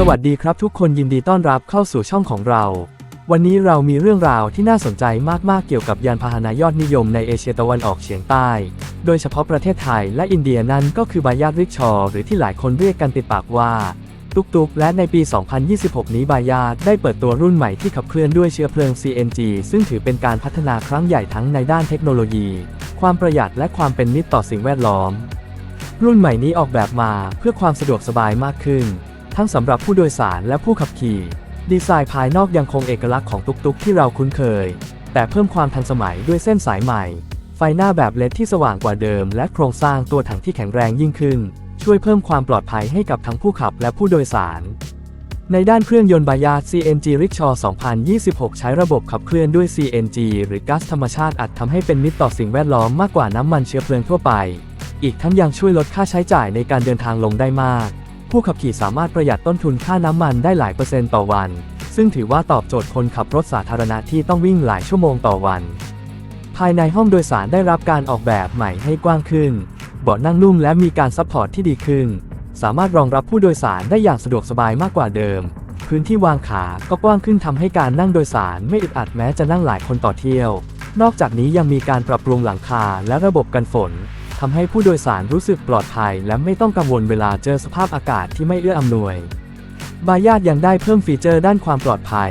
สวัสดีครับทุกคนยินดีต้อนรับเข้าสู่ช่องของเรา วันนี้เรามีเรื่องราวที่น่าสนใจมากๆเกี่ยวกับยานพาหนะยอดนิยมในเอเชียตะวันออกเฉียงใต้ โดยเฉพาะประเทศไทยและอินเดียนั่นก็คือบายาดริกชอหรือที่หลายคนเรียกกันติดปากว่าตุกตุกและในปี 2026 นี้บายาได้เปิดตัวรุ่นใหม่ที่ขับเคลื่อนด้วยเชื้อเพลิง CNG ซึ่งถือเป็นการพัฒนาครั้งใหญ่ทั้งในด้านเทคโนโลยี ความประหยัดและความเป็นมิตรต่อสิ่งแวดล้อม รุ่นใหม่นี้ออกแบบมาเพื่อความสะดวกสบายมากขึ้น ทั้งสำหรับผู้โดยสารและผู้ขับขี่ ดีไซน์ภายนอกยังคงเอกลักษณ์ของตุกๆ ที่เราคุ้นเคย แต่เพิ่มความทันสมัยด้วยเส้นสายใหม่ ไฟหน้าแบบเลดที่สว่างกว่าเดิม และโครงสร้างตัวถังที่แข็งแรงยิ่งขึ้น ช่วยเพิ่มความปลอดภัยให้กับทั้งผู้ขับและผู้โดยสาร ในด้านเครื่องยนต์บายา CNG Rickshaw 2026 ใช้ระบบขับเคลื่อนด้วย CNG หรือก๊าซธรรมชาติอัดทำให้เป็นมิตรต่อสิ่งแวดล้อมมากกว่าน้ำมันเชื้อเพลิงทั่วไป อีกทั้งยังช่วยลดค่าใช้จ่ายในการเดินทางลงได้มาก ผู้ขับขี่สามารถประหยัดต้นทุนค่าน้ำมันได้หลายเปอร์เซ็นต์ต่อวัน ซึ่งถือว่าตอบโจทย์คนขับรถสาธารณะที่ต้องวิ่งหลายชั่วโมงต่อวัน ภายในห้องโดยสารได้รับการออกแบบใหม่ให้กว้างขึ้น เบาะนั่งนุ่มและมีการซัพพอร์ตที่ดีขึ้น สามารถรองรับผู้โดยสารได้อย่างสะดวกสบายมากกว่าเดิม พื้นที่วางขาก็กว้างขึ้นทำให้การนั่งโดยสารไม่อึดอัดแม้จะนั่งหลายคนต่อเที่ยว นอกจากนี้ยังมีการปรับปรุงหลังคาและระบบกันฝน ทำให้ผู้โดยสารรู้สึกปลอดภัย และไม่ต้องกังวลเวลาเจอสภาพอากาศที่ไม่เอื้ออำนวย บายาดยังได้เพิ่มฟีเจอร์ด้านความปลอดภัย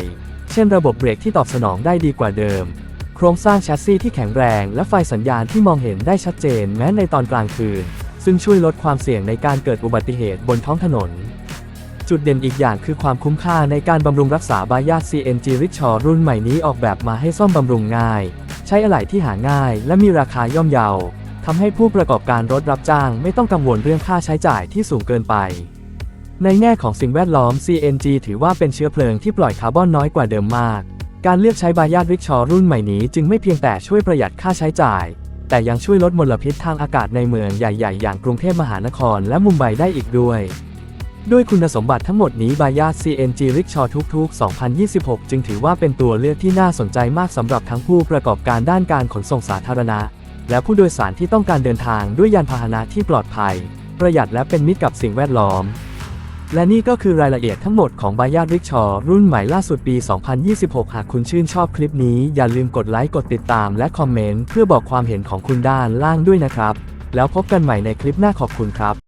เช่นระบบเบรกที่ตอบสนองได้ดีกว่าเดิม โครงสร้างแชสซีที่แข็งแรง และไฟสัญญาณที่มองเห็นได้ชัดเจนแม้ในตอนกลางคืน ซึ่งช่วยลดความเสี่ยงในการเกิดอุบัติเหตุบนท้องถนน จุดเด่นอีกอย่างคือความคุ้มค่าในการบำรุงรักษาบายาด CNG Rickshaw รุ่นใหม่นี้ออกแบบมาให้ซ่อมบำรุงง่าย ใช้อะไหล่ที่หาง่าย และมีราคาย่อมเยา ทำให้ผู้ประกอบการรถรับจ้างไม่ต้องกังวลเรื่องค่าใช้จ่ายที่สูงเกินไป ในแง่ของสิ่งแวดล้อม CNG ถือว่าเป็นเชื้อเพลิงที่ปล่อยคาร์บอนน้อยกว่าเดิมมาก การเลือกใช้บายาดริกชอรุ่นใหม่นี้จึงไม่เพียงแต่ช่วยประหยัดค่าใช้จ่าย แต่ยังช่วยลดมลพิษทางอากาศในเมืองใหญ่ ๆ อย่างกรุงเทพมหานครและมุมไบได้อีกด้วยด้วยคุณสมบัติทั้งหมดนี้บายา CNG Rickshaw ทุกๆ 2026 จึงถือว่าเป็นตัวเลือกที่น่าสนใจมากสำหรับทั้งผู้ประกอบการด้านการขนส่งสาธารณะ และผู้โดยสารที่ต้องการเดินทางด้วยยานพาหนะที่ปลอดภัย ประหยัดและเป็นมิตรกับสิ่งแวดล้อม และนี่ก็คือรายละเอียดทั้งหมดของบายาริกชอรุ่นใหม่ล่าสุดปี 2026 หากคุณชื่นชอบคลิปนี้อย่าลืมกดไลค์กดติดตาม และคอมเมนต์เพื่อบอกความเห็นของคุณด้านล่างด้วยนะครับ แล้วพบกันใหม่ในคลิปหน้าขอบคุณครับ